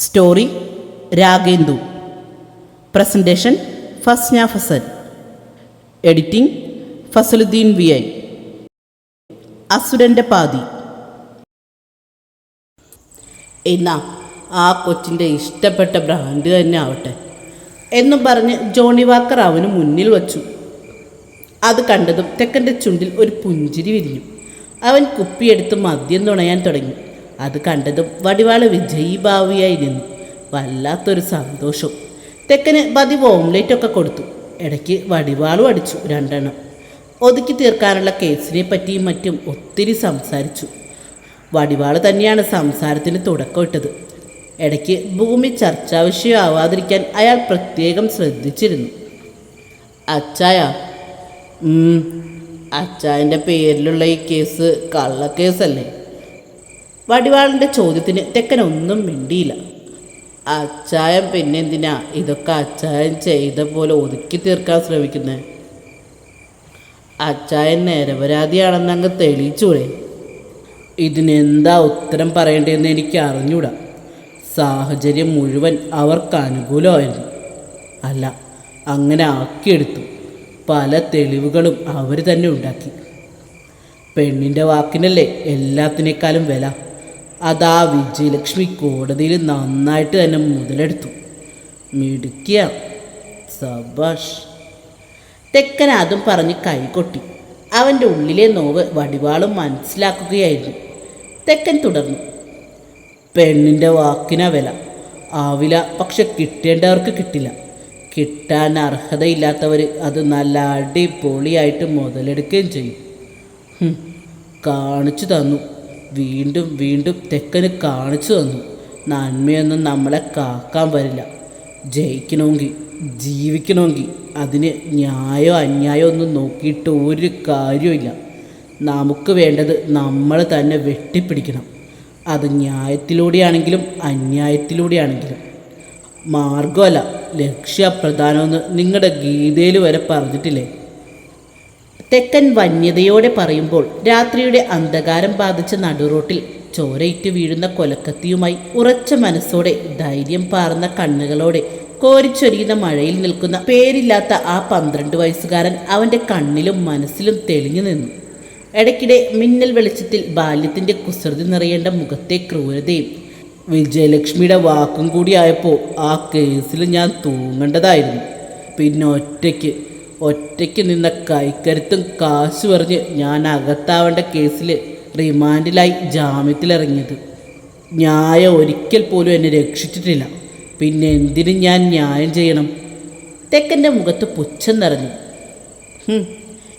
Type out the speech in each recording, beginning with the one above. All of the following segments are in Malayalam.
Story Ragendu. Presentation Fasna Fazal. Editing Fazaluddin V I. അസുരന്റെ പാതി. എന്നാ ആ കൊച്ചിന്റെ ഇഷ്ടപ്പെട്ട ബ്രാൻഡ് തന്നെ ആവട്ടെ എന്നും പറഞ്ഞ് ജോണി വാക്കർ അവന് മുന്നിൽ വച്ചു. അത് കണ്ടതും തെക്കന്റെ ചുണ്ടിൽ ഒരു പുഞ്ചിരി വിരിഞ്ഞു. അവൻ കുപ്പിയെടുത്ത് മദ്യം തുണയാൻ തുടങ്ങി. അത് കണ്ടതും വടിവാൾ വിജയീഭാവിയായി നിന്നു. വല്ലാത്തൊരു സന്തോഷം. തെക്കന് പതിവ് ഓംലേറ്റ് ഒക്കെ കൊടുത്തു. ഇടയ്ക്ക് വടിവാളും അടിച്ചു രണ്ടെണ്ണം. ഒതുക്കി തീർക്കാനുള്ള കേസിനെ പറ്റിയും മറ്റും ഒത്തിരി സംസാരിച്ചു. വടിവാൾ തന്നെയാണ് സംസാരത്തിന് തുടക്കമിട്ടത് ഇടയ്ക്ക് ഭൂമി ചർച്ചാ വിഷയമാവാതിരിക്കാൻ അയാൾ പ്രത്യേകം ശ്രദ്ധിച്ചിരുന്നു. അച്ചായ അച്ചായന്റെ പേരിലുള്ള ഈ കേസ് കള്ളക്കേസല്ലേ? വടിവാളിന്റെ ചോദ്യത്തിന് തെക്കൻ ഒന്നും മിണ്ടിയില്ല. അച്ചായം പിന്നെന്തിനാ ഇതൊക്കെ അച്ചായം ചെയ്ത പോലെ ഒതുക്കി തീർക്കാൻ ശ്രമിക്കുന്നത് അച്ചായൻ നിരപരാധിയാണെന്ന് അങ്ങ് തെളിയിച്ചൂടെ? ഇതിനെന്താ ഉത്തരം പറയേണ്ടതെന്ന് എനിക്ക് അറിഞ്ഞൂടാ. സാഹചര്യം മുഴുവൻ അവർക്ക് അനുകൂലമായിരുന്നു. അല്ല അങ്ങനെ ആക്കിയെടുത്തു. പല തെളിവുകളും അവർ തന്നെ ഉണ്ടാക്കി. പെണ്ണിന്റെ വാക്കിനല്ലേ എല്ലാത്തിനേക്കാളും വില? അതാ വിജയലക്ഷ്മി കോടതിയിൽ നന്നായിട്ട് തന്നെ മുതലെടുത്തു. മിടുക്കിയ സബാഷ്. തെക്കൻ അതും പറഞ്ഞ് കൈകൊട്ടി. അവന്റെ ഉള്ളിലെ നോവ് വടിവാളും മനസ്സിലാക്കുകയായിരുന്നു. തെക്കൻ തുടർന്നു. പെണ്ണിന്റെ വാക്കിന വില. ആവില പക്ഷെ കിട്ടേണ്ടവർക്ക് കിട്ടില്ല. കിട്ടാൻ അർഹതയില്ലാത്തവർ അത് നല്ല അടിപൊളിയായിട്ട് മുതലെടുക്കുകയും ചെയ്യും. കാണിച്ചു തന്നു. വീണ്ടും വീണ്ടും തെക്കന് കാണിച്ചു തന്നു. നന്മയൊന്നും നമ്മളെ കാക്കാൻ വരില്ല. ജയിക്കണമെങ്കിൽ ജീവിക്കണമെങ്കിൽ അതിന് ന്യായോ അന്യായോ ഒന്നും നോക്കിയിട്ട് ഒരു കാര്യമില്ല നമുക്ക് വേണ്ടത് നമ്മൾ തന്നെ വെട്ടിപ്പിടിക്കണം. അത് ന്യായത്തിലൂടെയാണെങ്കിലും അന്യായത്തിലൂടെയാണെങ്കിലും. മാർഗമല്ല ലക്ഷ്യപ്രധാനമെന്ന് നിങ്ങളുടെ ഗീതയിൽ വരെ പറഞ്ഞിട്ടില്ലേ? തെക്കൻ വന്യതയോടെ പറയുമ്പോൾ രാത്രിയുടെ അന്ധകാരം ബാധിച്ച നടുറോട്ടിൽ ചോരയിറ്റ് വീഴുന്ന കൊലക്കത്തിയുമായി ഉറച്ച മനസ്സോടെ ധൈര്യം പാർന്ന കണ്ണുകളോടെ കോരിച്ചൊരിയുന്ന മഴയിൽ നിൽക്കുന്ന പേരില്ലാത്ത ആ പന്ത്രണ്ട് വയസ്സുകാരൻ അവന്റെ കണ്ണിലും മനസ്സിലും തെളിഞ്ഞു നിന്നു. ഇടയ്ക്കിടെ മിന്നൽ വെളിച്ചത്തിൽ ബാല്യത്തിന്റെ കുസൃതി നിറയേണ്ട മുഖത്തെ ക്രൂരതയും വിജയലക്ഷ്മിയുടെ വാക്കും കൂടിയായപ്പോൾ ആ കേസിൽ ഞാൻ തൂങ്ങേണ്ടതായിരുന്നു. പിന്നെ ഒറ്റയ്ക്ക് ഒറ്റയ്ക്ക് നിന്ന കൈക്കരുത്തും കാശു പറഞ്ഞ് ഞാൻ അകത്താവേണ്ട കേസിൽ റിമാൻഡിലായി ജാമ്യത്തിലിറങ്ങിയത്. ന്യായം ഒരിക്കൽ പോലും എന്നെ രക്ഷിച്ചിട്ടില്ല. പിന്നെ എന്തിനും ഞാൻ ന്യായം ചെയ്യണം? തെക്കന്റെ മുഖത്ത് പുച്ഛം നിറഞ്ഞു.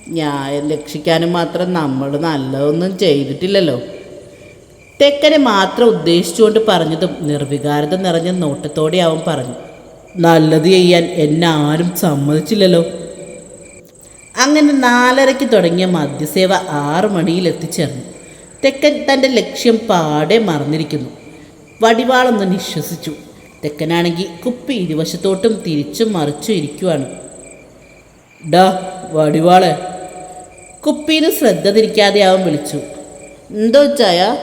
ന്യായം രക്ഷിക്കാനും മാത്രം നമ്മൾ നല്ലതൊന്നും ചെയ്തിട്ടില്ലല്ലോ. തെക്കനെ മാത്രം ഉദ്ദേശിച്ചുകൊണ്ട് പറഞ്ഞതും നിർവികാരത നിറഞ്ഞ നോട്ടത്തോടെ അവൻ പറഞ്ഞു. നല്ലത് ചെയ്യാൻ എന്നെ ആരും സമ്മതിച്ചില്ലല്ലോ. അങ്ങനെ നാലരയ്ക്ക് തുടങ്ങിയ മദ്യസേവ ആറു മണിയിൽ എത്തിച്ചേർന്നു തെക്കൻ തന്റെ ലക്ഷ്യം പാടെ മറന്നിരിക്കുന്നു. വടിവാളൊന്ന് നിശ്വസിച്ചു. തെക്കനാണെങ്കിൽ കുപ്പി ഇരുവശത്തോട്ടും തിരിച്ചും മറിച്ചും ഇരിക്കുവാണ്. ഡാ വടിവാളെ. കുപ്പിയിൽ ശ്രദ്ധ തിരിക്കാതെ അവൻ വിളിച്ചു. എന്തോ ചായ?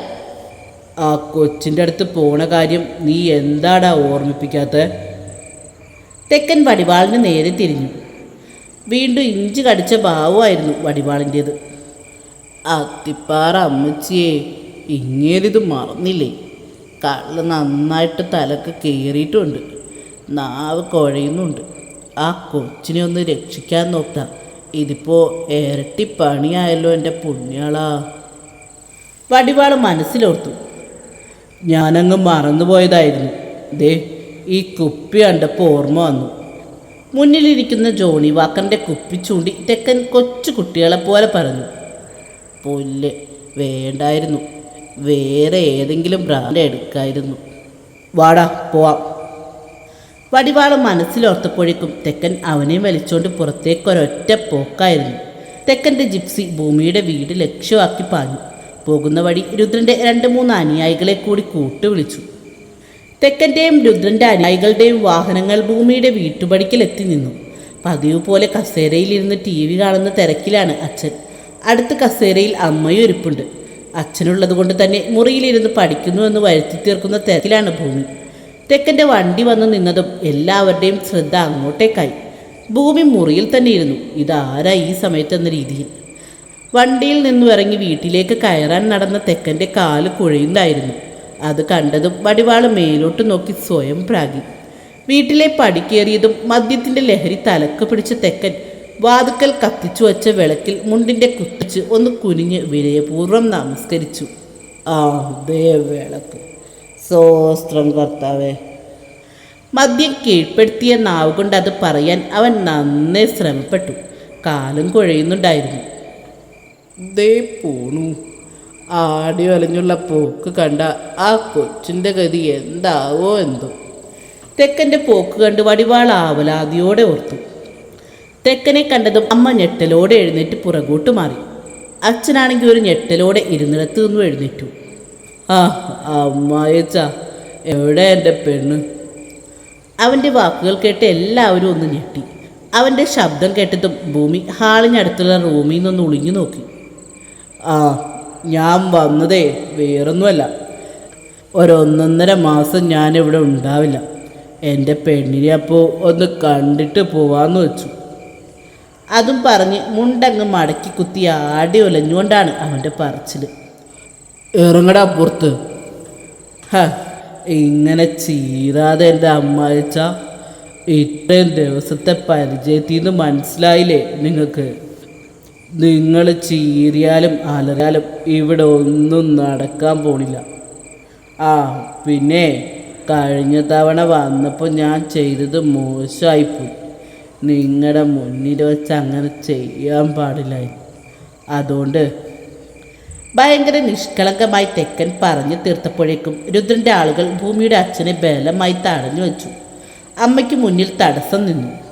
ആ കൊച്ചിന്റെ അടുത്ത് പോണ കാര്യം നീ എന്താടാ ഓർമ്മിപ്പിക്കാത്ത? തെക്കൻ വടിവാളിന് നേരെ തിരിഞ്ഞു. വീണ്ടും ഇഞ്ചി കടിച്ച ഭാവമായിരുന്നു വടിവാളിന്റേത്. അത്തിപ്പാറ അമ്മച്ചിയെ ഇങ്ങേരിത് മറന്നില്ലേ? കള്ള് നന്നായിട്ട് തലക്ക് കയറിയിട്ടുണ്ട് നാവ് കുഴയുന്നുണ്ട്. ആ കൊച്ചിനെ ഒന്ന് രക്ഷിക്കാൻ നോക്കാം. ഇതിപ്പോൾ ഇരട്ടി പണിയായല്ലോ എന്റെ പുണ്യാളാ. വടിവാൾ മനസ്സിലോർത്തു. ഞാനങ്ങ് മറന്നുപോയതായിരുന്നു. ദേ ഈ കുപ്പി കണ്ടപ്പോൾ ഓർമ്മ വന്നു. മുന്നിലിരിക്കുന്ന ജോണി വാക്കറിന്റെ കുപ്പി ചൂണ്ടി തെക്കൻ കൊച്ചു കുട്ടികളെ പോലെ പറഞ്ഞു. പുല്ല് വേണ്ടായിരുന്നു. വേറെ ഏതെങ്കിലും ബ്രാൻഡ് എടുക്കായിരുന്നു. വാടാ പോവാം. വടിവാൾ മനസ്സിലോർത്തപ്പോഴേക്കും തെക്കൻ അവനെ വലിച്ചുകൊണ്ട് പുറത്തേക്കൊരൊറ്റ പോക്കായിരുന്നു. തെക്കന്റെ ജിപ്സി ഭൂമിയുടെ വീട് ലക്ഷ്യമാക്കി പാഞ്ഞു. പോകുന്ന വഴി രുദ്രന്റെ രണ്ട് മൂന്ന് അനുയായികളെ കൂടി കൂട്ടുവിളിച്ചു. തെക്കന്റെയും രുദ്രന്റെ അനുയായികളുടെയും വാഹനങ്ങൾ ഭൂമിയുടെ വീട്ടുപടിക്കൽ എത്തി നിന്നു. പതിവ് പോലെ കസേരയിലിരുന്ന് ടി വി കാണുന്ന തിരക്കിലാണ് അച്ഛൻ. അടുത്ത കസേരയിൽ അമ്മയും ഇരിപ്പുണ്ട് അച്ഛനുള്ളത് കൊണ്ട് തന്നെ മുറിയിലിരുന്ന് പഠിക്കുന്നുവെന്ന് വരുത്തി തീർക്കുന്ന തിരക്കിലാണ് ഭൂമി. തെക്കന്റെ വണ്ടി വന്നു നിന്നതും എല്ലാവരുടെയും ശ്രദ്ധ അങ്ങോട്ടേക്കായി. ഭൂമി മുറിയിൽ തന്നെ ഇരുന്നു. ഇതാരാ ഈ സമയത്തെന്ന രീതിയിൽ. വണ്ടിയിൽ നിന്നും ഇറങ്ങി വീട്ടിലേക്ക് കയറാൻ നടന്ന തെക്കന്റെ കാൽ കുഴയുന്നായിരുന്നു അത് കണ്ടതും വടിവാൾ മേലോട്ട് നോക്കി സ്വയം പ്രാഗി. വീട്ടിലെ പടിക്കേറിയതും മദ്യത്തിന്റെ ലഹരി തലക്ക് പിടിച്ച തെക്കൻ വാതുക്കൽ കത്തിച്ചു വച്ച വിളക്കിൽ മുണ്ടിന്റെ കുത്തിച്ച് ഒന്ന് കുനിഞ്ഞ് വിനയപൂർവം നമസ്കരിച്ചു. ആ ദേ വിളക്ക്. സോസ്ത്രം കർത്താവേ. മദ്യം കീഴ്പ്പെടുത്തിയ നാവ് കൊണ്ട് അത് പറയാൻ അവൻ നന്നേ ശ്രമപ്പെട്ടു. കാലും കുഴയുന്നുണ്ടായിരുന്നു. ദേ പോണു. ആടി വലഞ്ഞുള്ള പോക്ക് കണ്ട ആ കൊച്ചിന്റെ ഗതി എന്താവോ എന്തോ. തെക്കന്റെ പോക്ക് കണ്ട് വടിവാൾ ആവലാതിയോടെ ഓർത്തു. തെക്കനെ കണ്ടതും അമ്മ ഞെട്ടലോടെ എഴുന്നേറ്റ് പുറകോട്ട് മാറി. അച്ഛനാണെങ്കിൽ ഒരു ഞെട്ടലോടെ ഇരുന്നിടത്ത് നിന്നും എഴുന്നേറ്റു. ആ അമ്മായച്ച എവിടെ എന്റെ പെണ്ണ്? അവന്റെ വാക്കുകൾ കേട്ട് എല്ലാവരും ഒന്ന് ഞെട്ടി. അവന്റെ ശബ്ദം കേട്ടതും ഭൂമി ഹാളിനടുത്തുള്ള റൂമിൽ നിന്നൊന്ന് ഒളിഞ്ഞു നോക്കി. ആ ഞാൻ വന്നതേ വേറൊന്നുമല്ല. ഒരൊന്നൊന്നര മാസം ഞാനിവിടെ ഉണ്ടാവില്ല. എന്റെ പെണ്ണിനെ അപ്പോൾ ഒന്ന് കണ്ടിട്ട് പോവാന്ന് വെച്ചു. അതും പറഞ്ഞ് മുണ്ടങ്ങ് മടക്കി കുത്തി ആടി ഒലഞ്ഞുകൊണ്ടാണ് അവന്റെ പറച്ചിൽ ഇറങ്ങടാ അപ്പുറത്ത് ഹ ഇങ്ങനെ ചീരാതെ എന്റെ അമ്മായിച്ച ഇത്രയും ദിവസത്തെ പരിചയത്തിൽ നിന്ന് മനസ്സിലായില്ലേ നിങ്ങൾക്ക്? നിങ്ങൾ ചീറിയാലും അലറിയാലും ഇവിടെ ഒന്നും നടക്കാൻ പോണില്ല. ആ പിന്നെ കഴിഞ്ഞ തവണ വന്നപ്പോൾ ഞാൻ ചെയ്തത് മോശമായിപ്പോയി. നിങ്ങളുടെ മുന്നിൽ വെച്ച് അങ്ങനെ ചെയ്യാൻ പാടില്ലായി അതുകൊണ്ട് ഭയങ്കര നിഷ്കളങ്കമായി തെക്കൻ പറഞ്ഞു തീർത്തപ്പോഴേക്കും രുദ്രന്റെ ആളുകൾ ഭൂമിയുടെ അച്ഛനെ ബലമായി തടഞ്ഞു വെച്ചു. അമ്മയ്ക്ക് മുന്നിൽ തടസ്സം നിന്നു.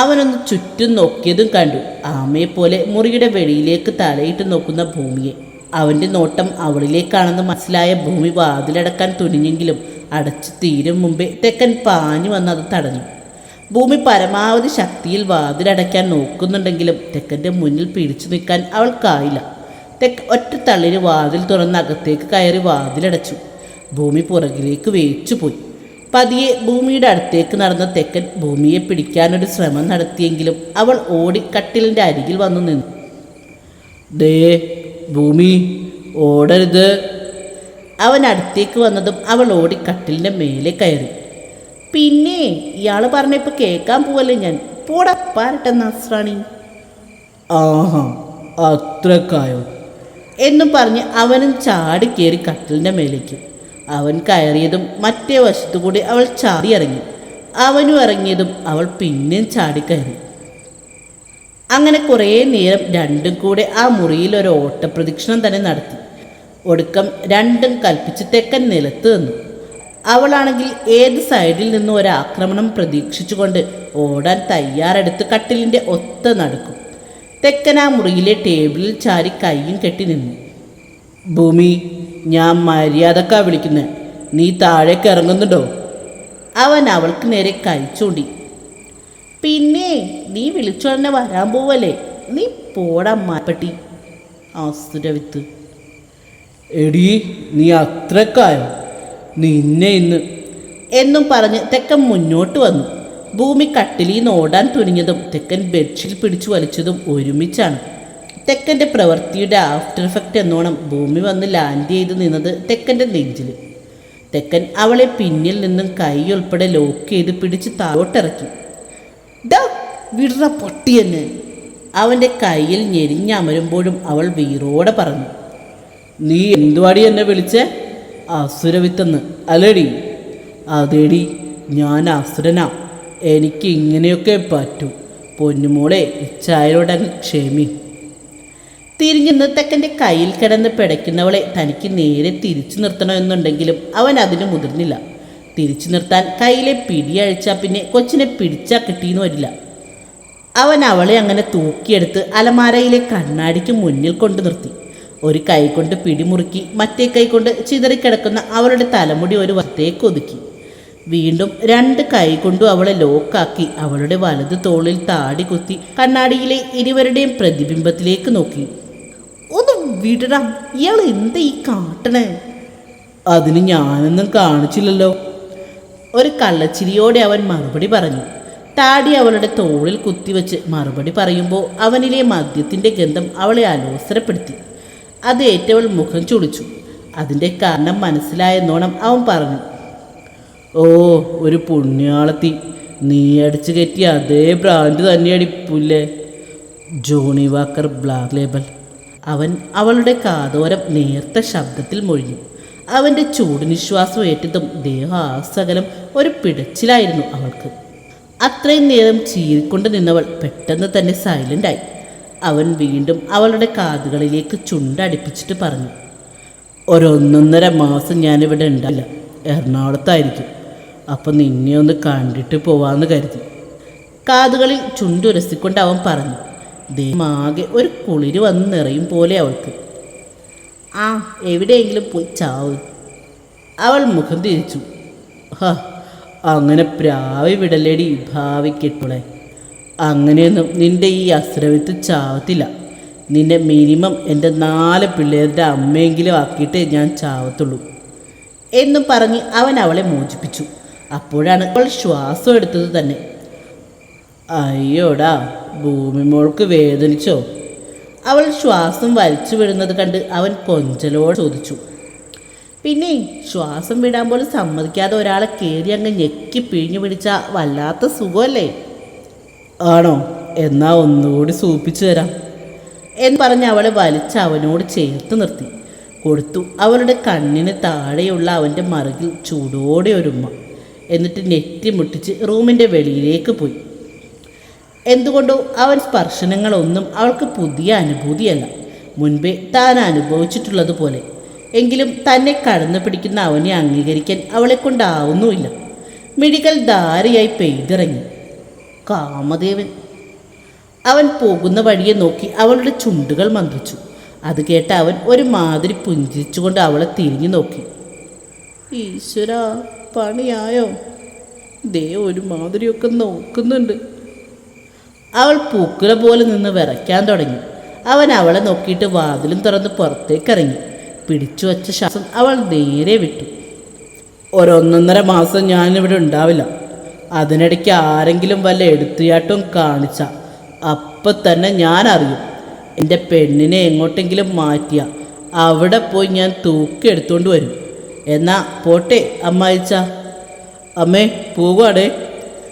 അവനൊന്ന് ചുറ്റും നോക്കിയതും കണ്ടു. ആമയെപ്പോലെ മുറിയുടെ വെളിയിലേക്ക് തലയിട്ട് നോക്കുന്ന ഭൂമിയെ. അവന്റെ നോട്ടം അവളിലേക്കാണെന്ന് മനസ്സിലായ ഭൂമി വാതിലടക്കാൻ തുനിഞ്ഞെങ്കിലും അടച്ചു തീരും മുമ്പേ തെക്കൻ പാഞ്ഞു വന്ന് അത് തടഞ്ഞു. ഭൂമി പരമാവധി ശക്തിയിൽ വാതിലടയ്ക്കാൻ നോക്കുന്നുണ്ടെങ്കിലും തെക്കന്റെ മുന്നിൽ പിടിച്ചു നിൽക്കാൻ അവൾക്കായില്ല തെക്ക് ഒറ്റ തള്ളിന് വാതിൽ തുറന്ന് അകത്തേക്ക് കയറി വാതിലടച്ചു. ഭൂമി പുറകിലേക്ക് വേച്ചുപോയി. പതിയെ ഭൂമിയുടെ അടുത്തേക്ക് നടന്ന തെക്കൻ ഭൂമിയെ പിടിക്കാനൊരു ശ്രമം നടത്തിയെങ്കിലും അവൾ ഓടി കട്ടിലിന്റെ അരികിൽ വന്നു നിന്നു. ദേ ഭൂമി ഓടരുത്. അവൻ അടുത്തേക്ക് വന്നതും അവൾ ഓടി കട്ടിലിന്റെ മേലെ കയറി. പിന്നെ ഇയാൾ പറഞ്ഞപ്പോൾ കേൾക്കാൻ പോവല്ലേ ഞാൻ? പോടാ പാരട്ടെ നസ്രാണി. ആഹാ അത്രക്കായോ? എന്നും പറഞ്ഞ് അവനും ചാടി കയറി കട്ടിലിന്റെ മേലേക്ക്. അവൻ കയറിയതും മറ്റേ വശത്തു കൂടി അവൾ ചാടി ഇറങ്ങി. അവനും ഇറങ്ങിയതും അവൾ പിന്നെയും ചാടിക്കയറി അങ്ങനെ കുറേ നേരം രണ്ടും കൂടെ ആ മുറിയിൽ ഒരു ഓട്ടപ്രദക്ഷിണം തന്നെ നടത്തി. ഒടുക്കം രണ്ടും കൽപ്പിച്ച് തെക്കൻ നിലത്ത് നിന്നു. അവളാണെങ്കിൽ ഏത് സൈഡിൽ നിന്നും ഒരു ആക്രമണം പ്രതീക്ഷിച്ചുകൊണ്ട് ഓടാൻ തയ്യാറെടുത്ത് കട്ടിലിന്റെ ഒത്ത നടക്കും. തെക്കൻ ആ മുറിയിലെ ടേബിളിൽ ചാരി കൈയും കെട്ടി നിന്നു. ഭൂമി ഞാൻ മര്യാദക്കാ വിളിക്കുന്നത് നീ താഴേക്ക് ഇറങ്ങുന്നുണ്ടോ? അവൻ അവൾക്ക് നേരെ കൈ ചൂണ്ടി പിന്നെ നീ വിളിച്ചുടനെ വരാൻ പോവല്ലേ? നീ പോടാ മാപ്പട്ടി ആസുരവിത്ത് എടി നീ അത്രക്കായോ? നിന്നെ ഇന്ന്. എന്നും പറഞ്ഞ് തെക്കൻ മുന്നോട്ട് വന്നു. ഭൂമി കട്ടിലിൽ ഓടാൻ തുനിഞ്ഞതും തെക്കൻ ബെഡ്ഷീറ്റ് പിടിച്ചു വലിച്ചതും ഒരുമിച്ചാണ്. തെക്കന്റെ പ്രവൃത്തിയുടെ ആഫ്റ്റർ എഫക്റ്റ് എന്നോണം ഭൂമി വന്ന് ലാൻഡ് ചെയ്ത് നിന്നത് തെക്കന്റെ നെഞ്ചിൽ തെക്കൻ അവളെ പിന്നിൽ നിന്നും കൈ ഉൾപ്പെടെ ലോക്ക് ചെയ്ത് പിടിച്ച് താഴോട്ടിറക്കി. ഡാ വിടറ പൊട്ടിയെന്ന് അവന്റെ കയ്യിൽ ഞെരിഞ്ഞമരുമ്പോഴും അവൾ വീറോടെ പറഞ്ഞു. നീ എന്തുവാടി എന്നെ വിളിച്ചേ? അസുരവിത്തെന്ന്. അല്ലേടി. അതേടി ഞാൻ അസുരനാ. എനിക്ക് ഇങ്ങനെയൊക്കെ പറ്റൂ. പൊന്നുമോളെ ഇച്ചായരോട് അങ്ങ് ക്ഷമി തിരിഞ്ഞു തെക്കന്റെ കയ്യിൽ കിടന്ന് പിടയ്ക്കുന്നവളെ തനിക്ക് നേരെ തിരിച്ചു നിർത്തണമെന്നുണ്ടെങ്കിലും അവൻ അതിന് മുതിർന്നില്ല. തിരിച്ചു നിർത്താൻ കയ്യിലെ പിടിയഴിച്ചാൽ പിന്നെ കൊച്ചിനെ പിടിച്ചാൽ കിട്ടിയെന്ന് വരില്ല. അവൻ അവളെ അങ്ങനെ തൂക്കിയെടുത്ത് അലമാരയിലെ കണ്ണാടിക്ക് മുന്നിൽ കൊണ്ടു നിർത്തി. ഒരു കൈ കൊണ്ട് പിടിമുറുക്കി മറ്റേ കൈ കൊണ്ട് ചിതറിക്കിടക്കുന്ന അവളുടെ തലമുടി ഒരു വത്തേക്ക് ഒതുക്കി. വീണ്ടും രണ്ട് കൈ കൊണ്ടും അവളെ ലോക്കാക്കി അവളുടെ വലത് തോളിൽ താടി കുത്തി കണ്ണാടിയിലെ ഇരുവരുടെയും പ്രതിബിംബത്തിലേക്ക് നോക്കി. വിടടാ. ഇയാൾ എന്താ ഈ കാട്ടണേ? അതിന് ഞാനൊന്നും കാണിച്ചില്ലല്ലോ. ഒരു കള്ളച്ചിരിയോടെ അവൻ മറുപടി പറഞ്ഞു. താടി അവളുടെ തോളിൽ കുത്തിവെച്ച് മറുപടി പറയുമ്പോൾ അവനിലെ മദ്യത്തിന്റെ ഗന്ധം അവളെ അലോസരപ്പെടുത്തി. അത് ഏറ്റവൾ മുഖം ചുളിച്ചു. അതിന്റെ കാരണം മനസ്സിലായെന്നോണം അവൻ പറഞ്ഞു. ഓ ഒരു പുണ്യാളത്തി. നീ അടിച്ചു കയറ്റിയ അതേ ബ്രാൻഡ് തന്നെയടി പുല്ലേ. Johnnie Walker Black Label. അവൻ അവളുടെ കാതോരം നേർത്ത ശബ്ദത്തിൽ മൊഴിഞ്ഞു. അവന്റെ ചൂടുനിശ്വാസം ഏറ്റതും ദേഹാസകലം ഒരു പിടച്ചിലായിരുന്നു അവൾക്ക്. അത്രയും നേരം ചീറിക്കൊണ്ട് നിന്നവൾ പെട്ടെന്ന് തന്നെ സൈലന്റായി അവൻ വീണ്ടും അവളുടെ കാതുകളിലേക്ക് ചുണ്ടടിപ്പിച്ചിട്ട് പറഞ്ഞു ഒരൊന്നൊന്നര മാസം ഞാനിവിടെ ഉണ്ടല്ല എറണാകുളത്തായിരിക്കും. അപ്പം നിന്നെ ഒന്ന് കണ്ടിട്ട് പോവാന്ന് കരുതി. കാതുകളിൽ ചുണ്ടുരസിക്കൊണ്ട് അവൻ പറഞ്ഞു ദേഹമാകെ ഒരു കുളിര് വന്ന് നിറയും പോലെ അവൾക്ക്. ആ എവിടെയെങ്കിലും പോയി ചാവ്. അവൾ മുഖം തിരിച്ചു. ഹ അങ്ങനെ പ്രാവി വിടലേടി ഭാവിക്കെട്ടുളെ അങ്ങനെയൊന്നും നിന്റെ ഈ അശ്രവിത്ത് ചാവത്തില്ല. നിന്നെ മിനിമം എന്റെ നാല് പിള്ളേരുടെ അമ്മയെങ്കിലും ആക്കിയിട്ട് ഞാൻ ചാവത്തുള്ളൂ എന്നും പറഞ്ഞ് അവൻ അവളെ മോചിപ്പിച്ചു. അപ്പോഴാണ് അവൾ ശ്വാസം എടുത്തത് തന്നെ. അയ്യോടാ ഭൂമി മോൾക്ക് വേദനിച്ചോ? അവൾ ശ്വാസം വലിച്ചു വിടുന്നത് കണ്ട് അവൻ കൊഞ്ചലോട് ചോദിച്ചു. പിന്നെ ശ്വാസം വിടാൻ പോലും സമ്മതിക്കാതെ ഒരാളെ കയറി അങ്ങ് ഞെക്കി പിഴിഞ്ഞു പിടിച്ച വല്ലാത്ത സുഖമല്ലേ? ആണോ? എന്നാ ഒന്നുകൂടി സൂപ്പിച്ചു തരാം. എന്ന് പറഞ്ഞ് അവളെ വലിച്ച് അവനോട് ചേർത്ത് നിർത്തി. കൊടുത്തു. അവളുടെ കണ്ണിന് താഴെയുള്ള അവന്റെ മറുകിൽ ചൂടോടെ ഒരുമ്മ എന്നിട്ട് നെറ്റി മുട്ടിച്ച് റൂമിന്റെ വെളിയിലേക്ക് പോയി. എന്തുകൊണ്ടോ അവൻ സ്പർശനങ്ങളൊന്നും അവൾക്ക് പുതിയ അനുഭൂതിയല്ല. മുൻപേ താൻ അനുഭവിച്ചിട്ടുള്ളതുപോലെ എങ്കിലും തന്നെ കടന്നു പിടിക്കുന്ന അവനെ അംഗീകരിക്കാൻ അവളെ കൊണ്ടാവുന്നുമില്ല മിഴികൾ ധാരയായി പെയ്തിറങ്ങി. കാമദേവൻ. അവൻ പോകുന്ന വഴിയെ നോക്കി അവളുടെ ചുണ്ടുകൾ മന്ത്രിച്ചു. അത് കേട്ട അവൻ ഒരു മാതിരി പുഞ്ചിരിച്ചുകൊണ്ട് അവളെ തിരിഞ്ഞു നോക്കി. ഈശ്വര പണിയായോ? ദേ ഒരു മാതിരിയൊക്കെ നോക്കുന്നുണ്ട്. അവൾ പൂക്കുല പോലെ നിന്ന് വിറയ്ക്കാൻ തുടങ്ങി. അവൻ അവളെ നോക്കിയിട്ട് വാതിലും തുറന്ന് പുറത്തേക്കിറങ്ങി. പിടിച്ചു വച്ച ശ്വാസം അവൾ നേരെ വിട്ടു. ഒരൊന്നൊന്നര മാസം ഞാനിവിടെ ഉണ്ടാവില്ല. അതിനിടയ്ക്ക് ആരെങ്കിലും വല്ല എടുത്തുചാട്ടവും കാണിച്ച. അപ്പം തന്നെ ഞാൻ അറിയും എന്റെ പെണ്ണിനെ എങ്ങോട്ടെങ്കിലും മാറ്റിയ. അവിടെ പോയി ഞാൻ തൂക്കി എടുത്തുകൊണ്ട് വരും. എന്നാ പോട്ടെ അമ്മായിച്ച. അമ്മേ പോവാടേ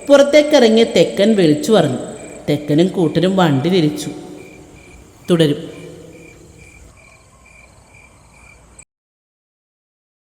പുറത്തേക്കിറങ്ങിയ തെക്കൻ വിളിച്ചു പറഞ്ഞു. തെക്കനും കൂട്ടനും വണ്ടി തിരിച്ചു തുടരും.